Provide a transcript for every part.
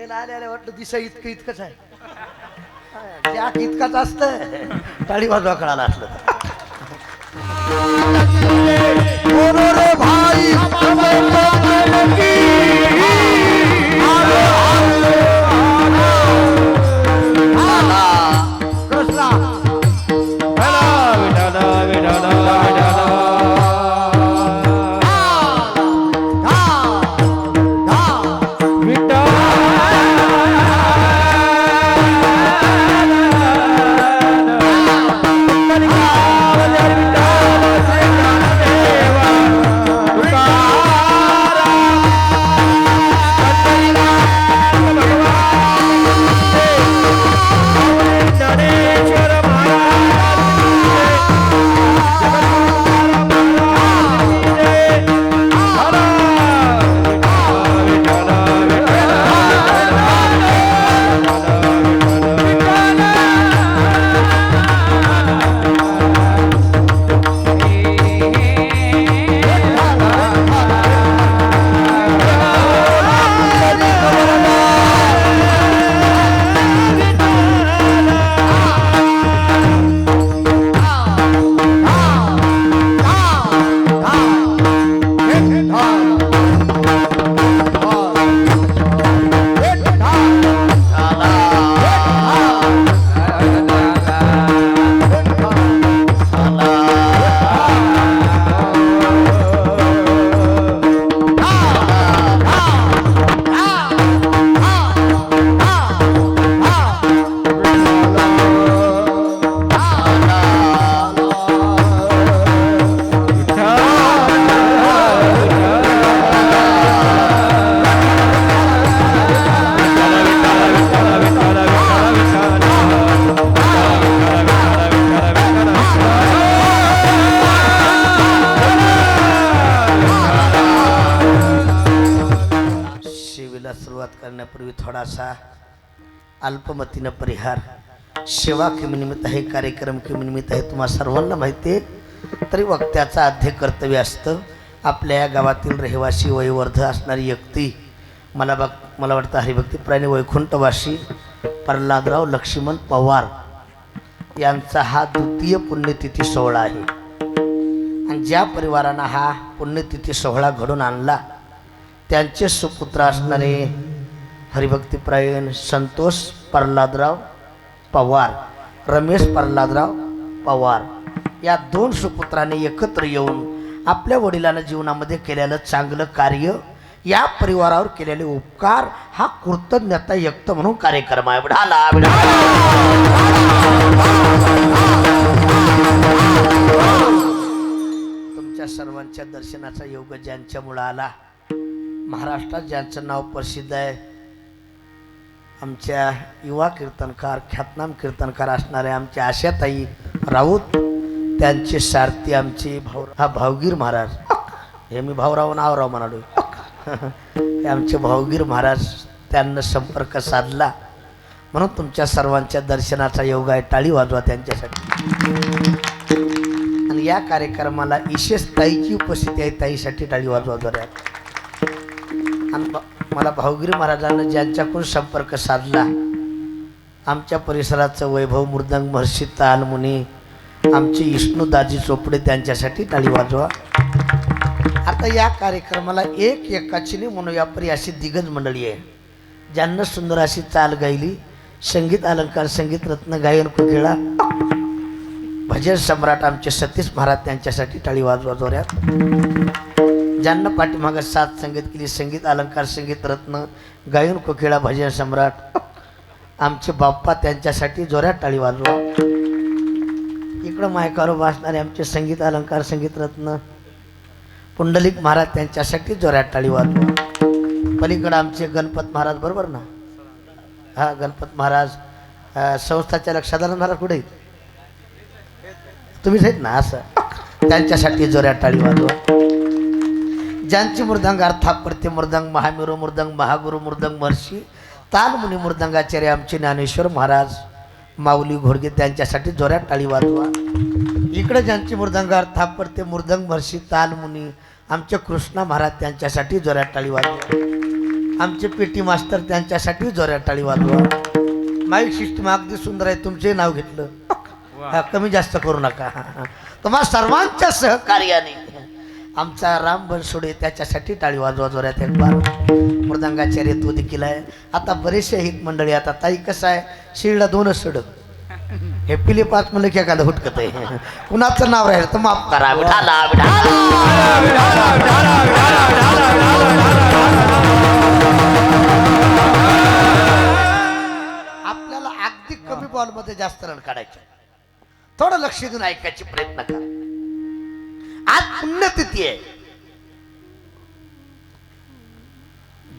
हे आले आले वाटलं दिशा इतकं इतकंच आहे. जॅक इतकाच असत टाळी वाजवा कळाला असलं तर. भाई थोडासा अल्पमतीनं परिहार. सेवा किमनिमित्त आहे कार्यक्रम किमनिमित्त आहे तुम्हाला सर्वांना माहिती आहे. तरी वक्त्याचं आद्य कर्तव्य असतं आपल्या या गावातील रहिवासी वयोवर्ध असणारी व्यक्ती मला बघ मला वाटतं हरिभक्ती प्राणी वैकुंठवासी प्रल्हादराव लक्ष्मण पवार यांचा हा द्वितीय पुण्यतिथी सोहळा आहे. आणि ज्या परिवारानं हा पुण्यतिथी सोहळा घडून आणला त्यांचे सुपुत्र असणारे हरिभक्तीप्रायण संतोष प्रल्हादराव पवार रमेश प्रल्हादराव पवार. या दोन सुपुत्रांनी एकत्र येऊन आपल्या वडिलांना जीवनामध्ये केलेलं चांगलं कार्य या परिवारावर केलेले उपकार हा कृतज्ञता व्यक्त म्हणून कार्यक्रम आहे. ढाला तुमच्या सर्वांच्या दर्शनाचा योग ज्यांच्यामुळं आला महाराष्ट्रात ज्यांचं नाव प्रसिद्ध आहे आमच्या युवा कीर्तनकार ख्यातनाम कीर्तनकार असणाऱ्या आमच्या आशाताई राऊत त्यांचे सारथी आमचे भाऊ हा भावगीर महाराज. हे मी भाऊराव नावराव म्हणालो. हे आमचे भावगीर महाराज त्यांना संपर्क साधला. म्हणून तुमच्या सर्वांच्या दर्शनाचा योग आहे टाळी वाजवा त्यांच्यासाठी. आणि या कार्यक्रमाला विशेष ताईची उपस्थिती आहे ताईसाठी टाळी वाजवा आणि मला भाऊगिरी महाराजांना ज्यांच्याकडून संपर्क साधला आमच्या परिसराचं वैभव मृदंग महर्षी तालमुनी आमची विष्णू दाजी चोपडे त्यांच्यासाठी टाळी वाजवा. आता या कार्यक्रमाला एक एकाचीने मनोव्यापारी अशी दिग्गज मंडळी आहे ज्यांना सुंदर अशी चाल गायली संगीत अलंकार संगीत रत्न गायन कुखेळा भजन सम्राट आमचे सतीश महाराज त्यांच्यासाठी टाळी वाजवा जोऱ्यात ज्यांना पाठीमागं साथ संगीत केली संगीत अलंकार संगीत रत्न गायन कोकिळा भजन सम्राट. आमचे बाप्पा त्यांच्यासाठी जोऱ्यात टाळी वाजलो इकडं मायकारो वाचणारे आमचे संगीत अलंकार संगीत रत्न. पुंडलिक महाराज त्यांच्यासाठी जोऱ्यात टाळी वाजलो पलीकडं आमचे गणपत महाराज बरोबर ना? हा गणपत महाराज संस्थाच्या लक्षात आलं महाराज कुठे? आहेत तुम्हीच आहेत ना असं? त्यांच्यासाठी जोऱ्यात टाळी वाजवा. ज्यांची मृदंग अर्थात पडते मृदंग महामेरू मृदंग महागुरु मृदंग महर्षी तालमुनी मृदंगाचार्य आमचे ज्ञानेश्वर महाराज माऊली घोडगे त्यांच्यासाठी जोऱ्यात टाळी वाजवा. इकडे ज्यांची मृदंग अर्थात पडते मृदंग महर्षी तालमुनी आमचे कृष्णा महाराज त्यांच्यासाठी जोऱ्यात टाळी वाजवा. आमचे पेटी मास्तर त्यांच्यासाठी जोऱ्या टाळी वाजवा. माईक सिस्टम अगदी सुंदर आहे तुमचे नाव घेतलं. हा, कमी जास्त करू नका. तुम्हा सर्वांच्या सहकार्याने आमचा राम बनसोडे त्याच्यासाठी टाळी वाजवा जोऱ्यात एक बार. मृदंगाचार्य तो देखील आहे. आता बरेचसे हित मंडळी आता ताई कसं आहे? शिळला दोनच सडक हे पिले पाच म्हणलं की एखादं हुटकत आहे कुणाचं नाव राहील तर माफ करा. विठाला आपल्याला अगदी कमी बॉलमध्ये जास्त रन काढायचे. थोडं लक्ष देऊन ऐकायचे प्रयत्न करा. आज पुण्यतिथी आहे.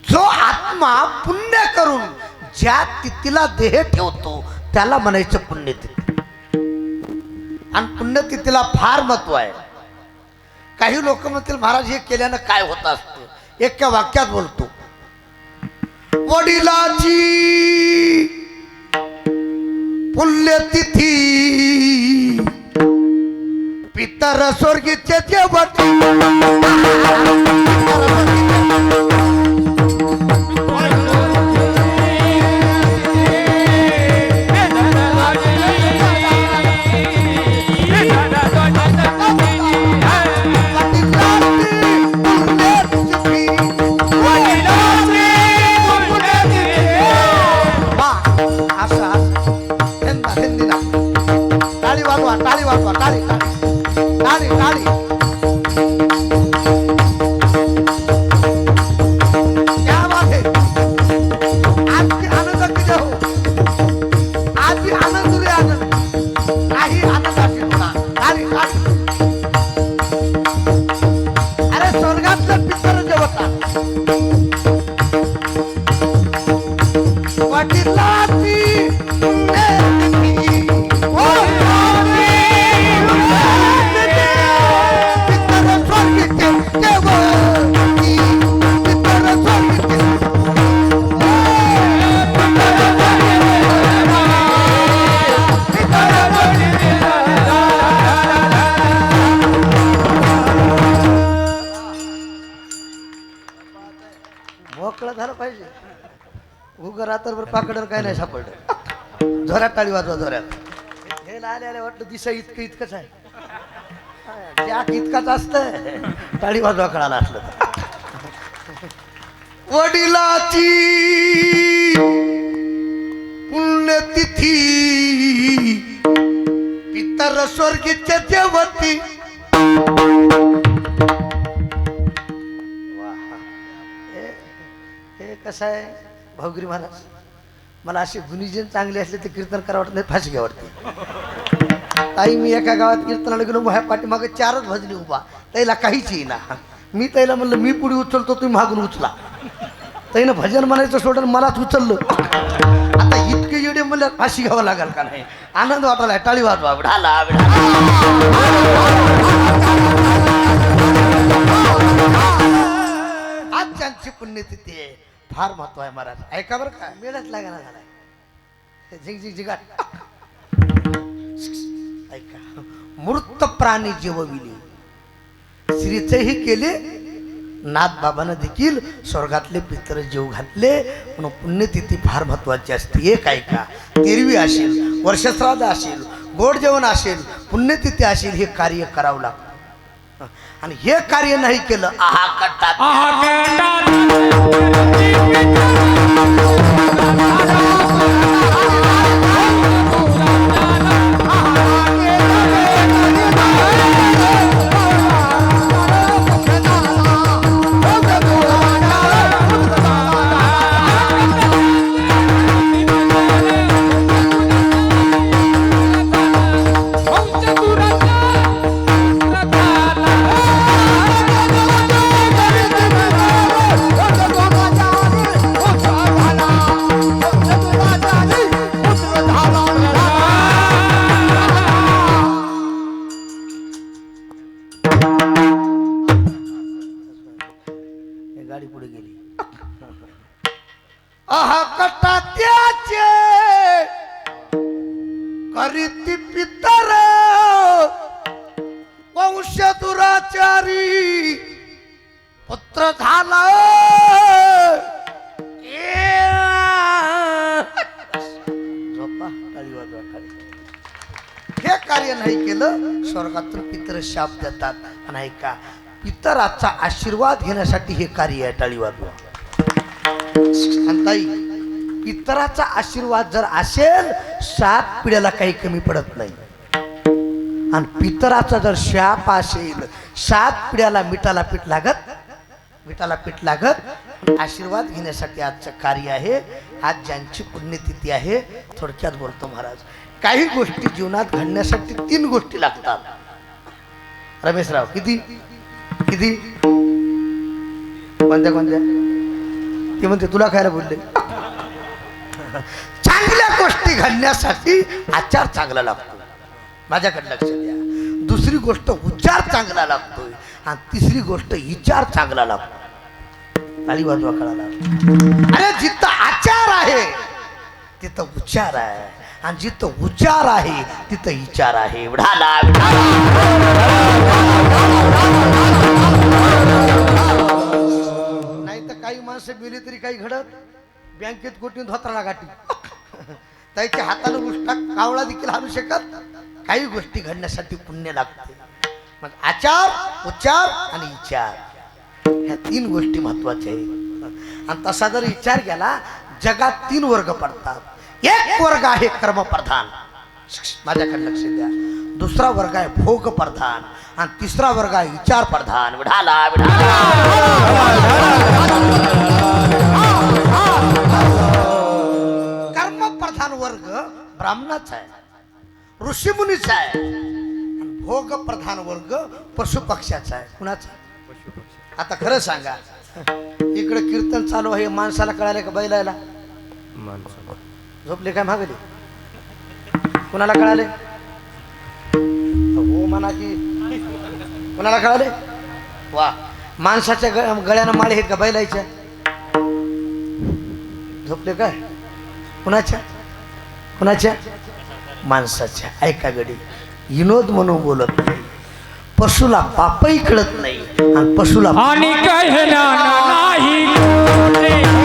जो आत्मा पुण्य करून ज्या तिथीला देह ठेवतो त्याला म्हणायचं पुण्यतिथी. आणि पुण्यतिथीला फार महत्त्व आहे. काही लोक म्हणतील महाराज हे केल्यानं काय होत असतं? एका वाक्यात बोलतो. वडिलाची पुण्यतिथी पितर स्वर्गीचे देवटी काय नाही सापडलं. झोऱ्यात टाळी वाजवा झोऱ्यात हे आले आले वाटलं दिसा इतकं इतकंच आहे. त्यात इतकाच असत टाळी वाजवा कळाला असलं तर. वडिलाची पुण्यतिथी पितर स्वर्गीचे देवती. हे कसं आहे? भाऊगिरी महाराज. मला असे गुणीजन चांगले असले तर कीर्तन करा वाटत नाही फाशी घ्या वाटते. ताई मी एका गावात कीर्तनाला गेलो माझ्या पाठीमागे चारच भजनी उभा. त्याला काहीच येईना. मी त्याला म्हणलं मी पुढे उचलतो तुम्ही मागून उचला. त्यानं भजन म्हणायचं सोडून मलाच उचललं. आता इतके येडे म्हणलं फाशी घ्यावं लागेल का नाही? आनंद वाटायला टाळी वाजवा फार महत्त्व आहे महाराज ऐका बरं का. मेळच लागणार झालाय. झिंग झिंग झिगाट. ऐका. मृत प्राणी जेवविले. श्रीचेही केले. नाथ बाबानं देखील स्वर्गातले पितर जीव घातले. म्हणून पुण्यतिथी फार महत्वाची असते. एक ऐका. तेरवी असेल वर्षश्राद्ध असेल गोड जेवण असेल पुण्यतिथी असेल हे कार्य करावं लागतं. आणि हे कार्य नाही केलं. आहा कट्टा. हे गाडी पुढे गेली. आहा त्याचे. करीती पितर. वंश दुराचारी पुत्र झाला. हे कार्य नाही केलं स्वर्गातून पितर शाप देतात. नाही का? पितराचा आशीर्वाद घेण्यासाठी हे कार्य आहे टाळी वाजवा. पितराचा आशीर्वाद जर असेल सात पिढ्याला काही कमी पडत नाही. आणि पितराचा जर शाप असेल सात पिढ्याला मिठाला पीठ लागत मिठाला पीठ लागत आशीर्वाद घेण्यासाठी आजचं कार्य आहे. आज ज्यांची पुण्यतिथी आहे थोडक्यात बोलतो महाराज. काही गोष्टी जीवनात घडण्यासाठी तीन गोष्टी लागतात. रमेशराव किती? किती? कोणत्या कोणत्या? ते म्हणते तुला खायला बोलले. चांगल्या गोष्टी घडण्यासाठी आचार चांगला लागतो. माझ्याकडे लक्ष द्या. दुसरी गोष्ट उच्चार चांगला लागतोय आणि तिसरी गोष्ट विचार चांगला लागतो. काळी वाजवा कळाला. अरे जिथं आचार आहे तिथं उच्चार आहे. आणि जिथं उच्चार आहे तिथं विचार आहे. विढाला नाही तर काही माणसं गेली तरी काही घडत. बँकेत कोटी धोत्राला गाठी. त्याच्या हाताला उष्टा कावळा देखील हाणू शकत. काही गोष्टी घडण्यासाठी पुण्य लागते. मग आचार उच्चार आणि विचार ह्या तीन गोष्टी महत्त्वाच्या आहेत. आणि तसा जर विचार केला जगात तीन वर्ग पडतात. एक वर्ग आहे कर्मप्रधान. माझ्याकडे लक्ष द्या. दुसरा वर्ग आहे भोग प्रधान आणि तिसरा वर्ग आहे विचार प्रधान विढाला. कर्म प्रधान वर्ग ब्राह्मणाचा आहे. ऋषीमुनीचा आहे. भोग प्रधान वर्ग पशु पक्ष्याचा आहे. कुणाचा आता खरं सांगा. इकडे कीर्तन चालू आहे. माणसाला कळायला का बैलायला झोपले काय मागले? कुणाला कळाले? हो म्हणा की. कुणाला कळाले? वा. माणसाच्या गळ्यानं माळे आहेत का बैलायच्या झोपले काय? कुणाच्या? कुणाच्या? माणसाच्या. ऐका गडी विनोद म्हणून बोलत नाही. पशुला पापही कळत नाही. आणि पशुला आणि कहना नाही.